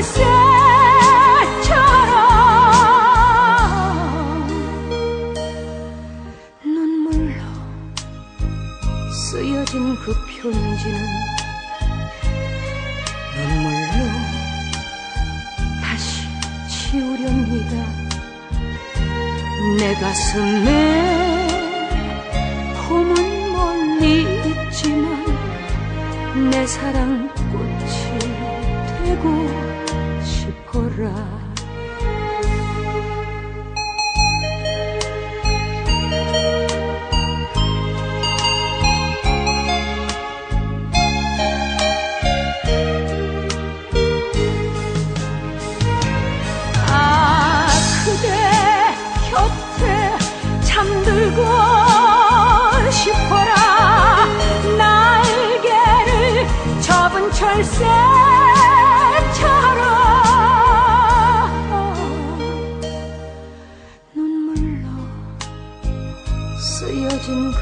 접은 철새처럼 눈물로 쓰여진 그 편지는 눈물로 다시 지우렵니다. 내 가슴에 봄은 멀리 있지만 내 사랑 꽃이 되고 싶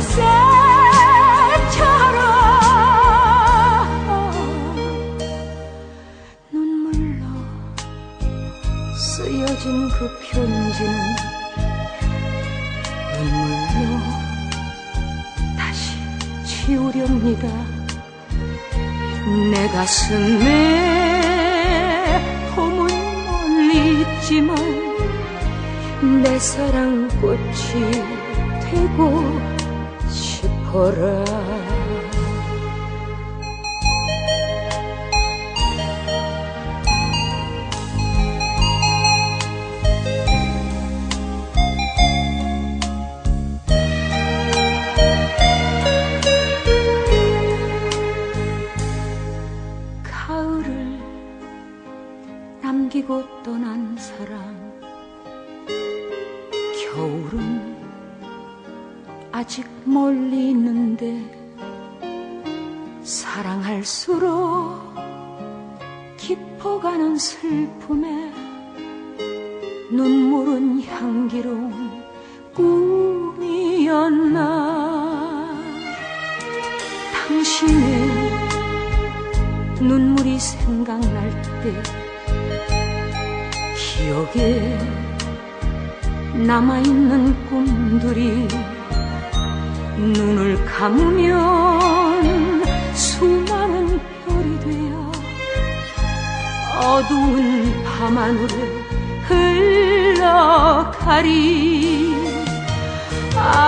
철새처럼 눈물로 쓰여진 그 편지는 눈물로 다시 지우렵니다. 내 가슴에 봄은 멀리 있지만 내 사랑 꽃이 되고 싶어라 가을을 남기고 떠난 사람 아직 멀리 있는데 사랑할수록 깊어가는 슬픔에 눈물은 향기로운 꿈이었나. 당신의 눈물이 생각날 때 기억에 남아있는 꿈들이 눈을 감으면 수많은 별이 되어 어두운 밤하늘을 흘러가리. 아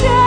show.